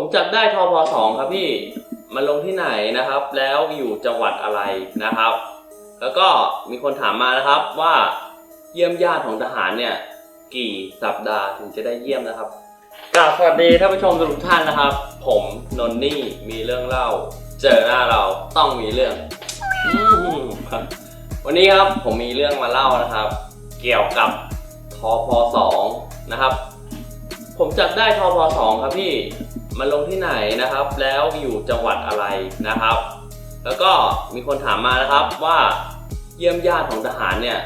ผมจับได้ทพสองครับพี่มันลงที่ไหนนะครับ แล้วอยู่จังหวัดอะไรนะครับ แล้วก็มีคนถามมานะครับว่าเยี่ยมญาติของทหารเนี่ยกี่สัปดาห์ถึงจะได้เยี่ยมนะครับกราบสวัสดีท่านผู้ชมทุกท่านนะครับ ผมนนนี่มีเรื่องเล่า เจอหน้าเราต้องมีเรื่องครับวันนี้ครับผมมีเรื่องมาเล่านะครับ เกี่ยวกับทพสองนะครับ ผมจับได้ทพสองครับพี่ มันลงที่ไหนนะครับ แล้วอยู่จังหวัดอะไรนะครับ แล้วก็มีคนถามมานะครับว่าเยี่ยมญาติของทหารเนี่ย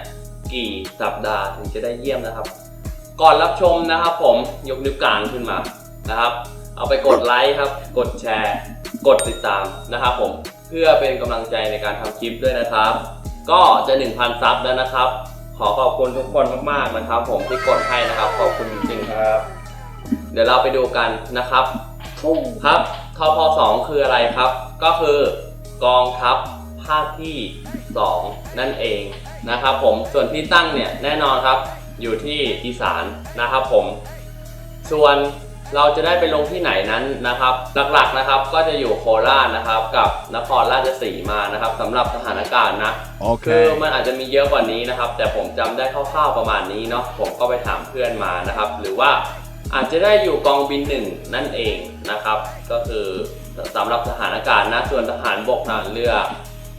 กี่สัปดาห์ถึงจะได้เยี่ยมนะครับ ก่อนรับชมนะครับผมยกนิ้วกลางขึ้นมานะครับ เอาไปกดไลค์ครับ กดแชร์ กดติดตามนะครับผมเพื่อเป็นกำลังใจในการทำคลิปด้วยนะครับ ก็จะ 1,000 ซับแล้วนะครับ ขอขอบคุณทุกคนมากๆนะครับ ผมที่กดให้นะครับ ขอบคุณจริงๆครับ เดี๋ยวเราไปดูกันนะครับ ครับทพ2คืออะไรครับ ก็คือกองทัพภาคที่ 2 นั่นเองนะครับผมส่วนที่ตั้งเนี่ยแน่นอนครับ อยู่ที่อีสานนะครับผม ส่วนเราจะได้ไปลงที่ไหนนั้นนะครับ หลักๆนะครับก็จะอยู่โคราชนะครับ กับนครราชสีมานะครับสำหรับทหารอากาศนะคือ Okay. มันอาจจะมีเยอะกว่านี้นะครับ แต่ผมจำได้คร่าวๆประมาณนี้เนาะผมก็ไปถามเพื่อนมานะครับ หรือว่า อาจจะได้อยู่กองบินหนึ่งนั่นเองนะครับ ก็คือสำหรับทหารอากาศนะส่วนทหารบกทหารเรือ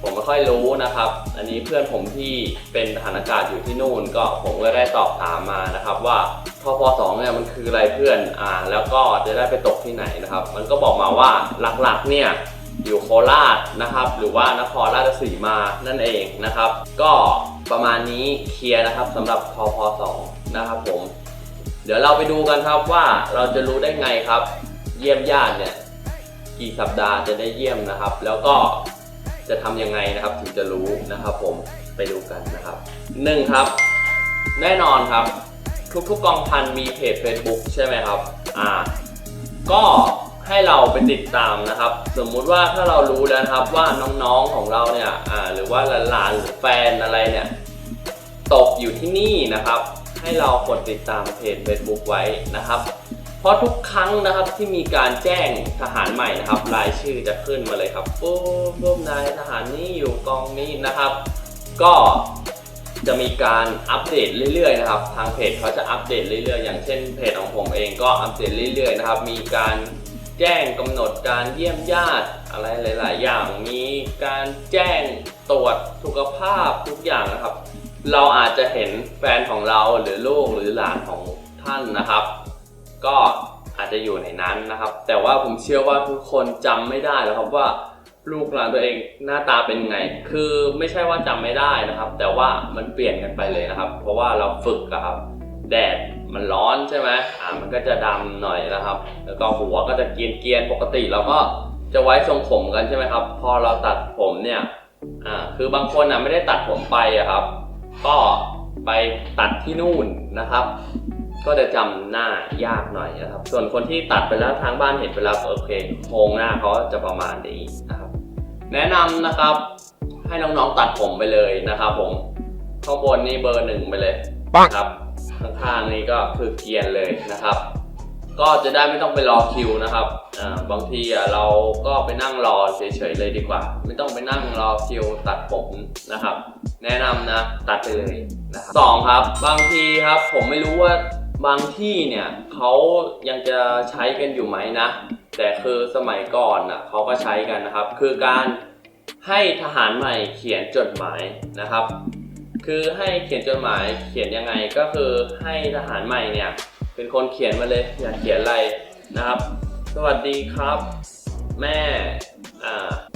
ผมไม่ค่อยรู้นะครับ อันนี้เพื่อนผมที่เป็นทหารอากาศอยู่ที่นู่น ก็ผมก็ได้สอบถามมานะครับ ว่าทพสองเนี่ยมันคืออะไรเพื่อนอ่าแล้วก็จะได้ไปตกที่ไหนนะครับ มันก็บอกมาว่าหลักๆเนี่ยอยู่โคราชนะครับ หรือว่านครราชสีมานั่นเองนะครับ ก็ประมาณนี้เคลียร์นะครับสำหรับทพ2นะครับผม เดี๋ยวเราไปดูกันครับว่าเราจะรู้ได้ไงครับ เยี่ยมญาติเนี่ยกี่สัปดาห์จะได้เยี่ยมนะครับ แล้วก็จะทำยังไงนะครับถึงจะรู้นะครับผมไปดูกันนะครับหนึ่งครับ แน่นอนครับ ทุกๆกองพันมีเพจ Facebook ใช่ไหมครับอ่าก็ให้เราไปติดตามนะครับ สมมุติว่าถ้าเรารู้แล้วครับว่าน้องๆของเราเนี่ยอ่าหรือว่าหลานๆหรือแฟนอะไรเนี่ย ตกอยู่ที่นี่นะครับ ให้เรากดติดตามเพจ Facebook ไว้นะครับ เพราะทุกครั้งนะครับที่มีการแจ้งทหารใหม่นะครับ รายชื่อจะขึ้นมาเลยครับปุ๊บปุ๊บนายทหารนี้อยู่กองนี้นะครับ ก็จะมีการอัปเดตเรื่อยๆนะครับ ทางเพจเขาจะอัปเดตเรื่อยๆ อย่างเช่นเพจของผมเองก็อัปเดตเรื่อยๆนะครับ มีการแจ้งกำหนดการเยี่ยมญาติอะไรหลาย ๆ อย่าง มีการแจ้งตรวจสุขภาพทุกอย่างนะครับ เราอาจจะเห็นแฟนของเราหรือลูกหรือหลานของท่านนะครับ ก็อาจจะอยู่ในนั้นนะครับ แต่ว่าผมเชื่อว่าทุกคนจำไม่ได้แล้วครับว่าลูกหลานตัวเองหน้าตาเป็นไง คือไม่ใช่ว่าจำไม่ได้นะครับ แต่ว่ามันเปลี่ยนกันไปเลยนะครับ เพราะว่าเราฝึกอะครับ แดดมันร้อนใช่ไหมอ่ามันก็จะดำหน่อยนะครับ แล้วก็หัวก็จะเกียนเกียนปกติเราก็จะไว้ทรงผมกันใช่ไหมครับ พอเราตัดผมเนี่ย อ่า คือบางคนอะไม่ได้ตัดผมไปอะครับ ก็ไปตัดที่นู่นนะครับ ก็จะจำหน้ายากหน่อยนะครับ ส่วนคนที่ตัดไปแล้วทางบ้านเห็นไปแล้วโอเคโครงหน้าเขาจะประมาณนี้นะครับ แนะนำนะครับให้น้องๆตัดผมไปเลยนะครับ ผมข้างบนนี่เบอร์หนึ่งไปเลยครับข้างๆนี่ก็คือเกียนเลยนะครับ ก็จะได้ไม่ต้องไปรอคิวนะครับบางทีอะเราก็ไปนั่งรอเฉยๆเลยดีกว่า ไม่ต้องไปนั่งรอคิวตัดผมนะครับ แนะนำนะตัดไปเลยนะครับสองครับ บางทีครับผมไม่รู้ว่าบางที่เนี่ยเขายังจะใช้กันอยู่ไหมนะ แต่คือสมัยก่อนอะเขาก็ใช้กันนะครับ คือการให้ทหารใหม่เขียนจดหมายนะครับ คือให้เขียนจดหมายเขียนยังไงก็คือให้ทหารใหม่เนี่ย เป็นคนเขียนมาเลย อยากเขียนอะไรนะครับ สวัสดีครับ แม่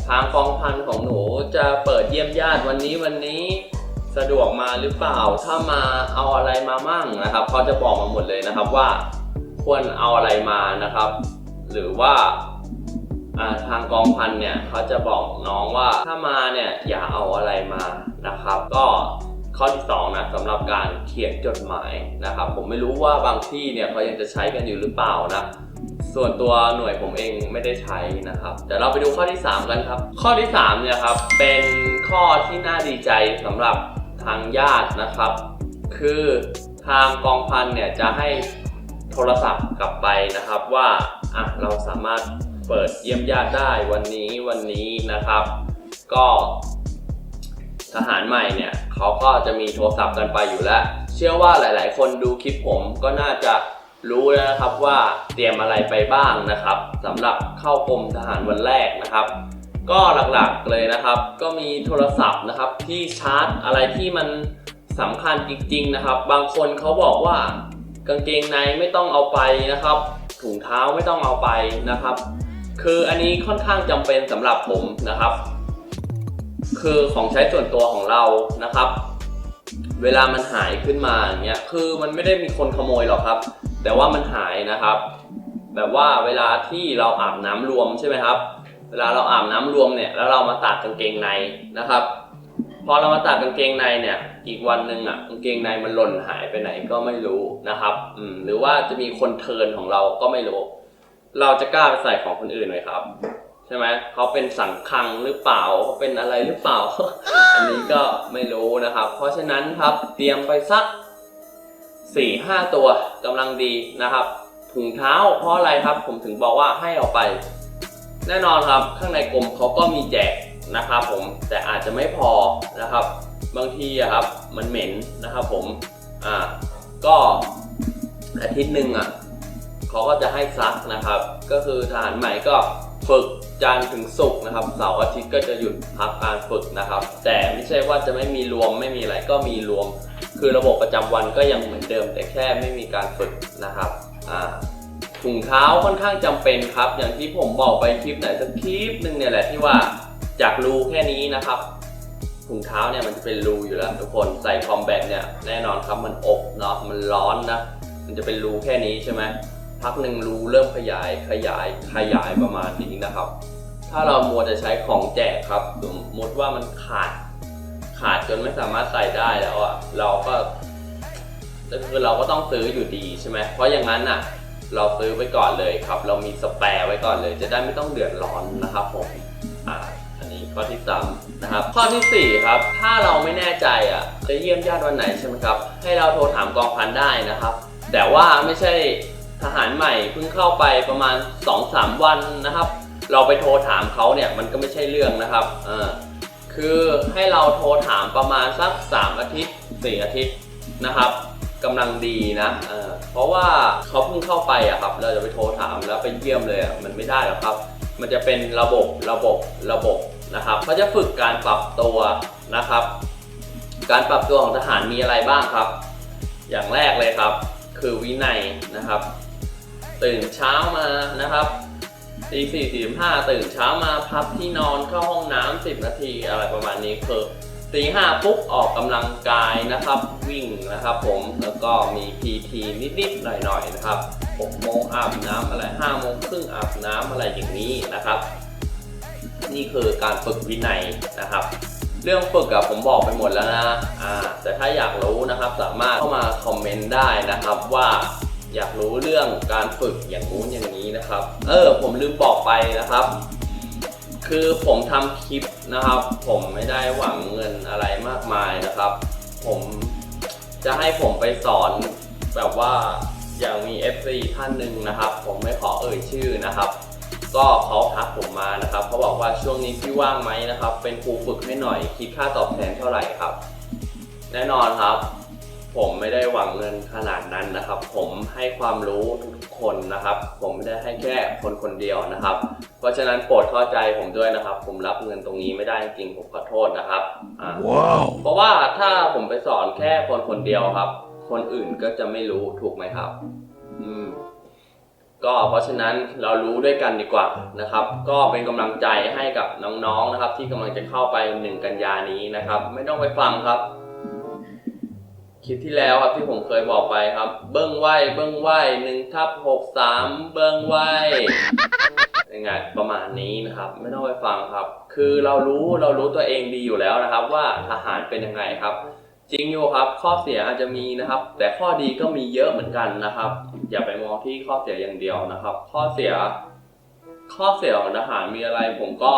ทางกองพันของหนูจะเปิดเยี่ยมญาติวันนี้วันนี้สะดวกมาหรือเปล่า ถ้ามาเอาอะไรมามั่งนะครับเขาจะบอกมาหมดเลยนะครับว่าควรเอาอะไรมานะครับ หรือว่าทางกองพันเนี่ยเขาจะบอกน้องว่าถ้ามาเนี่ยอย่าเอาอะไรมานะครับ ก็ ข้อที่สองนะสำหรับการเขียนจดหมายนะครับ ผมไม่รู้ว่าบางที่เนี่ยเขายังจะใช้กันอยู่หรือเปล่านะส่วนตัวหน่วยผมเองไม่ได้ใช้นะครับเดี๋ยวเราไปดูข้อที่ 3 กันครับ ข้อที่3เนี่ยครับเป็นข้อที่น่าดีใจสำหรับทางญาตินะครับ คือทางกองพันเนี่ยจะให้โทรศัพท์กลับไปนะครับว่าอะเราสามารถเปิดเยี่ยมญาติได้วันนี้วันนี้นะครับ ก็ ทหารใหม่เนี่ยเขาก็จะมีโทรศัพท์กันไปอยู่แล้ว เชื่อว่าหลายๆ คนดูคลิปผมก็น่าจะรู้แล้วนะครับว่าเตรียมอะไรไปบ้างนะครับสำหรับเข้ากรมทหารวันแรกนะครับ ก็หลักๆเลยนะครับ ก็มีโทรศัพท์นะครับที่ชาร์จอะไรที่มันสำคัญจริง ๆนะครับ บางคนเขาบอกว่ากางเกงในไม่ต้องเอาไปนะครับ ถุงเท้าไม่ต้องเอาไปนะครับ คืออันนี้ค่อนข้างจำเป็นสำหรับผมนะครับ คือของใช้ส่วนตัวของเรานะครับ เวลามันหายขึ้นมาอย่างเงี้ยคือมันไม่ได้มีคนขโมยหรอกครับ แต่ว่ามันหายนะครับ แบบว่าเวลาที่เราอาบน้ำรวมใช่ไหมครับ เวลาเราอาบน้ำรวมเนี่ยแล้วเรามาตากกางเกงในนะครับ พอเรามาตากกางเกงในเนี่ยอีกวันหนึ่งอะกางเกงในมันหล่นหายไปไหนก็ไม่รู้นะครับอืมหรือว่าจะมีคนเทินของเราก็ไม่รู้ เราจะกล้าไปใส่ของคนอื่นไหมครับ ใช่ไหมเขาเป็นสังคังหรือเปล่าเขาเป็นอะไรหรือเปล่า อันนี้ก็ไม่รู้นะครับ เพราะฉะนั้นครับเตรียมไปสัก4ี่ห้าตัวกำลังดีนะครับ ถุงเท้าเพราะอะไรครับ ผมถึงบอกว่าให้เอาไป แน่นอนครับข้างในกรมเขาก็มีแจกนะครับผมแต่อาจจะไม่พอนะครับ บางทีอะครับมันเหม็นนะครับผมอ่าก็อาทิตย์หนึ่งอะเขาก็จะให้ซักนะครับ ก็คือทหารใหม่ก็ ฝึกจันทร์ถึงศุกร์นะครับเสาร์อาทิตย์ก็จะหยุดพักการฝึกนะครับ แต่ไม่ใช่ว่าจะไม่มีรวมไม่มีอะไรก็มีรวม คือระบบประจำวันก็ยังเหมือนเดิม แต่แค่ไม่มีการฝึกนะครับอ่าถุงเท้าค่อนข้างจำเป็นครับ อย่างที่ผมบอกไปคลิปไหนสักคลิปหนึ่งเนี่ยแหละที่ว่าจากรูแค่นี้นะครับถุงเท้าเนี่ยมันจะเป็นรูอยู่แล้วทุกคนใส่คอมแบทเนี่ยแน่นอนครับมันอบเนาะมันร้อนนะมันจะเป็นรูแค่นี้ใช่ไหม พักหนึ่งรูเริ่มขยายขยายขยายประมาณนี้นะครับ ถ้าเรามัวจะใช้ของแจกครับ สมมติว่ามันขาด ขาดจนไม่สามารถใส่ได้แล้วอะเราก็คือเราก็ต้องซื้ออยู่ดีใช่ไหมเพราะอย่างนั้นอะ เราซื้อไว้ก่อนเลยครับ เรามีสแปร์ไว้ก่อนเลย จะได้ไม่ต้องเดือดร้อนนะครับผมอ่าอันนี้ข้อที่สามนะครับข้อที่สี่ครับ ถ้าเราไม่แน่ใจอะจะเยี่ยมญาติวันไหนใช่ไหมครับ ให้เราโทรถามกองพันได้นะครับ แต่ว่าไม่ใช่ ทหารใหม่เพิ่งเข้าไปประมาณ 2-3 วันนะครับ เราไปโทรถามเขาเนี่ยมันก็ไม่ใช่เรื่องนะครับเออคือให้เราโทรถามประมาณสัก 3 อาทิตย์ 4 อาทิตย์นะครับกำลังดีนะเออเพราะว่าเขาเพิ่งเข้าไปอะครับ เราจะไปโทรถามแล้วไปเยี่ยมเลยอะมันไม่ได้หรอกครับ มันจะเป็นระบบระบบระบบนะครับเขาจะฝึกการปรับตัวนะครับ การปรับตัวของทหารมีอะไรบ้างครับ อย่างแรกเลยครับ คือวินัยนะครับ ตื่นเช้ามานะครับตีสี่สี่ห้าตื่นเช้ามาพับที่นอนเข้าห้องน้ำสิบนาทีอะไรประมาณนี้คือตีห้าปุ๊บออกกำลังกายนะครับ วิ่งนะครับ ผมแล้วก็มี PT นิดๆหน่อยๆนะครับหกโมงอาบน้ำอะไรห้าโมงครึ่งอาบน้ำอะไรอย่างนี้นะครับ นี่คือการฝึกวินัยนะครับ เรื่องฝึกอะผมบอกไปหมดแล้วนะอ่าแต่ถ้าอยากรู้นะครับ สามารถเข้ามาคอมเมนต์ได้นะครับว่า อยากรู้เรื่องการฝึกอย่างนู้นอย่างนี้นะครับ เออ ผมลืมบอกไปนะครับ คือผมทำคลิปนะครับ ผมไม่ได้หวังเงินอะไรมากมายนะครับ ผมจะให้ผมไปสอนแบบว่าอย่างมี FC ท่านหนึ่งนะครับ ผมไม่ขอเอ่ยชื่อนะครับ ก็เขาทักผมมานะครับเขาบอกว่าช่วงนี้พี่ว่างไหมนะครับ เป็นครูฝึกให้หน่อยคิดค่าตอบแทนเท่าไหร่ครับ แน่นอนครับ ผมไม่ได้หวังเงินขนาดนั้นนะครับ ผมให้ความรู้ทุกๆคนนะครับ ผมไม่ได้ให้แค่คนคนเดียวนะครับ เพราะฉะนั้นโปรดเข้าใจผมด้วยนะครับ ผมรับเงินตรงนี้ไม่ได้จริงๆผมขอโทษนะครับอ่า Wow. เพราะว่าถ้าผมไปสอนแค่คนคนเดียวครับ คนอื่นก็จะไม่รู้ถูกไหมครับ อืมก็เพราะฉะนั้นเรารู้ด้วยกันดีกว่านะครับ ก็เป็นกำลังใจให้กับน้องๆนะครับ ที่กำลังจะเข้าไปหนึ่งกันยานี้นะครับ ไม่ต้องไปฟังครับ คลิปที่แล้วครับที่ผมเคยบอกไปครับ เบิ้งไหวเบิ้งไหวหนึ่งทับหกสามเบิ้งไหวยังไงประมาณนี้นะครับ ไม่ต้องไปฟังครับ คือเรารู้เรารู้ตัวเองดีอยู่แล้วนะครับ ว่าทหารเป็นยังไงครับ จริงอยู่ครับ ข้อเสียอาจจะมีนะครับ แต่ข้อดีก็มีเยอะเหมือนกันนะครับ อย่าไปมองที่ข้อเสียอย่างเดียวนะครับ ข้อเสีย ข้อเสียของทหารมีอะไรผมก็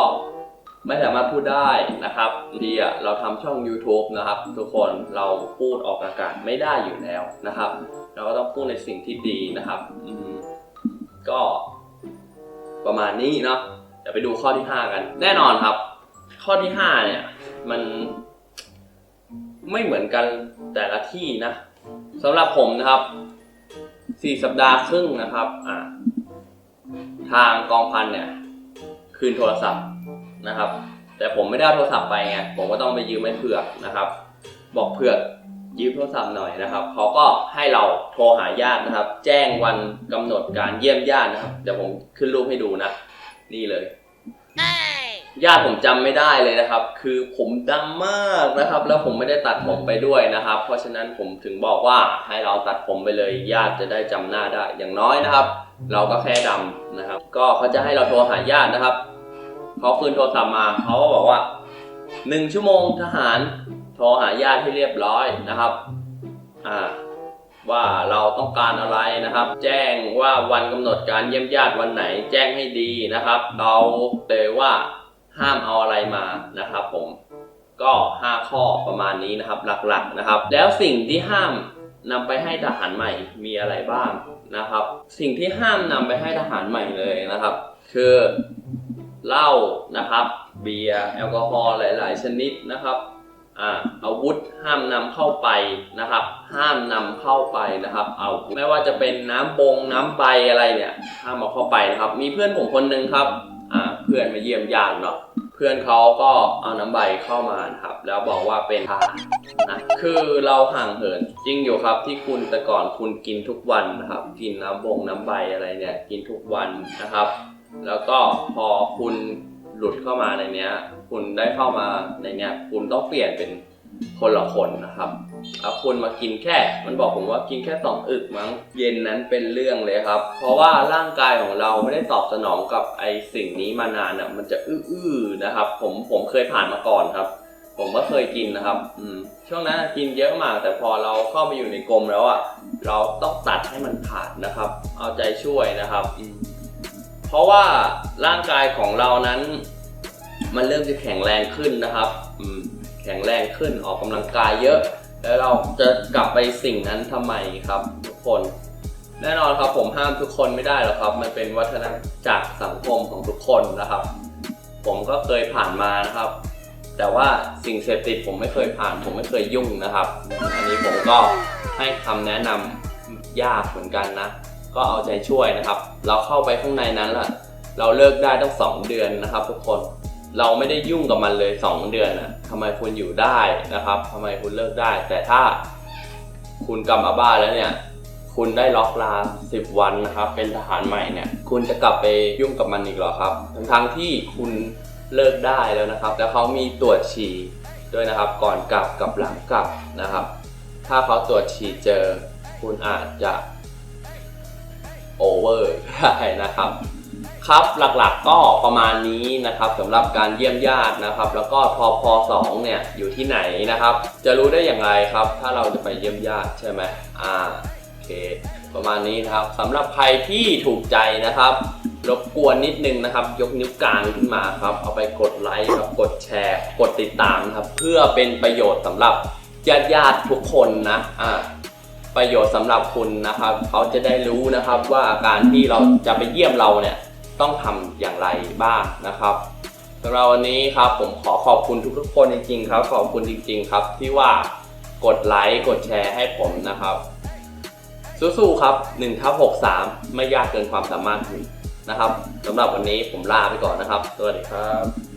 ไม่สามารถพูดได้นะครับทีอะเราทำช่อง YouTube นะครับ ทุกคนเราพูดออกอากาศไม่ได้อยู่แล้วนะครับ เราก็ต้องพูดในสิ่งที่ดีนะครับก็ประมาณนี้เนาะเดี๋ยวไปดูข้อที่ 5 กัน แน่นอนครับ ข้อที่ 5 เนี่ย มันไม่เหมือนกันแต่ละที่นะสำหรับผมนะครับ4สัปดาห์ครึ่งนะครับ อ่า ทางกองพันเนี่ย คืนโทรศัพท์ นะครับ แต่ผมไม่ได้โทรศัพท์ไปไงผมก็ต้องไปยืมไอ้เผือกนะครับ บอกเผือกยืมโทรศัพท์หน่อยนะครับเขาก็ให้เราโทรหาญาตินะครับ แจ้งวันกำหนดการเยี่ยมญาตินะครับเดี๋ยวผมขึ้นรูปให้ดูนะนี่เลยญาติผมจำไม่ได้เลยนะครับ คือผมดำมากนะครับ แล้วผมไม่ได้ตัดผมไปด้วยนะครับ เพราะฉะนั้นผมถึงบอกว่าให้เราตัดผมไปเลย ญาติจะได้จำหน้าได้อย่างน้อยนะครับ เราก็แค่ดำนะครับ ก็เขาจะให้เราโทรหาญาตินะครับ เขาคืนโทรศัพท์มาเขาก็บอกว่าหนึ่งชั่วโมงทหารโทรหาญาติให้เรียบร้อยนะครับอ่าว่าเราต้องการอะไรนะครับ แจ้งว่าวันกำหนดการเยี่ยมญาติวันไหน แจ้งให้ดีนะครับ เราเลยว่าห้ามเอาอะไรมานะครับ ผมก็ 5 ข้อประมาณนี้นะครับหลักๆนะครับ แล้วสิ่งที่ห้ามนำไปให้ทหารใหม่มีอะไรบ้างนะครับ สิ่งที่ห้ามนำไปให้ทหารใหม่เลยนะครับ คือ เหล้านะครับ เบียร์แอลกอฮอล์หลาย ๆ ชนิดนะครับอาอาวุธห้ามนำเข้าไปนะครับ ห้ามนำเข้าไปนะครับ เอาไม่ว่าจะเป็นน้ำบงน้ำใบอะไรเนี่ยห้ามเอาเข้าไปนะครับ มีเพื่อนผมคนหนึงครับอาเพื่อนมาเยี่ยมญาติเนาะเพื่อนเขาก็เอาน้ำใบเข้ามานะครับ แล้วบอกว่าเป็นทานะคือเราห่างเหินจริงอยู่ครับที่คุณแต่ก่อนคุณกินทุกวันนะครับ กินน้ำบงน้ำใบอะไรเนี่ยกินทุกวันนะครับ แล้วก็พอคุณหลุดเข้ามาในเนี้ย คุณได้เข้ามาในเนี้ย คุณต้องเปลี่ยนเป็นคนละคนนะครับแล้วคุณมากินแค่ มันบอกผมว่ากินแค่สองอึกมั้ง เย็นนั้นเป็นเรื่องเลยครับ เพราะว่าร่างกายของเราไม่ได้ตอบสนองกับไอสิ่งนี้มานานอะ มันจะอื้อๆนะครับ ผมผมเคยผ่านมาก่อนครับ ผมก็เคยกินนะครับ อืม ช่วงนั้นกินเยอะมาก แต่พอเราเข้ามาอยู่ในกรมแล้วอะ เราต้องตัดให้มันขาดนะครับ เอาใจช่วยนะครับอืม เพราะว่าร่างกายของเรานั้น มันเริ่มจะแข็งแรงขึ้นนะครับแข็งแรงขึ้นออกกำลังกายเยอะ แล้วเราจะกลับไปสิ่งนั้นทำไมครับทุกคนแน่นอนครับผมห้ามทุกคนไม่ได้หรอกครับ มันเป็นวัฒนจักรสังคมของทุกคนนะครับ ผมก็เคยผ่านมานะครับ แต่ว่าสิ่งเสพติดผมไม่เคยผ่าน ผมไม่เคยยุ่งนะครับ อันนี้ผมก็ให้คำแนะนำยากเหมือนกันนะ ก็เอาใจช่วยนะครับ เราเข้าไปข้างในนั้นละเราเลิกได้ตั้งสองเดือนนะครับ ทุกคนเราไม่ได้ยุ่งกับมันเลยสองเดือนนะทำไมคุณอยู่ได้นะครับทำไมคุณเลิกได้ แต่ถ้าคุณกลับมาบ้านแล้วเนี่ยคุณได้ล็อกลาสิบวันนะครับ เป็นทหารใหม่เนี่ย คุณจะกลับไปยุ่งกับมันอีกหรอครับ ทั้งทงๆที่คุณเลิกได้แล้วนะครับ แล้วเขามีตรวจฉี่ด้วยนะครับ ก่อนกลับกับหลังกลับนะครับ ถ้าเขาตรวจฉี่เจอ คุณอาจจะ โอเวอร์ได้นะครับ ครับหลักๆก็ประมาณนี้นะครับสำหรับการเยี่ยมญาตินะครับ แล้วก็ทพอสองเนี่ยอยู่ที่ไหนนะครับ จะรู้ได้อย่างไรครับ ถ้าเราจะไปเยี่ยมญาติใช่ไหมอ่าโอเค ประมาณนี้นะครับสำหรับใครที่ถูกใจนะครับรบกวนนิดนึงนะครับ ยกนิ้วกลางขึ้นมาครับ เอาไปกดไลค์ครับกดแชร์ กดติดตามครับ เพื่อเป็นประโยชน์สำหรับญาติญาติทุกคนนะอ่า ประโยชน์สำหรับคุณนะครับ เขาจะได้รู้นะครับว่าอาการที่เราจะไปเยี่ยมเราเนี่ยต้องทำอย่างไรบ้างนะครับสำหรับวันนี้ครับผมขอขอบคุณทุกๆคนจริงๆครับ ขอบคุณจริง ๆ ครับ ที่ว่ากดไลค์กดแชร์ให้ผมนะครับ สู้ๆครับ1ทับ63 ไม่ยากเกินความสามารถคุณนะครับสำหรับวันนี้ผมลาไปก่อนนะครับ สวัสดีครับ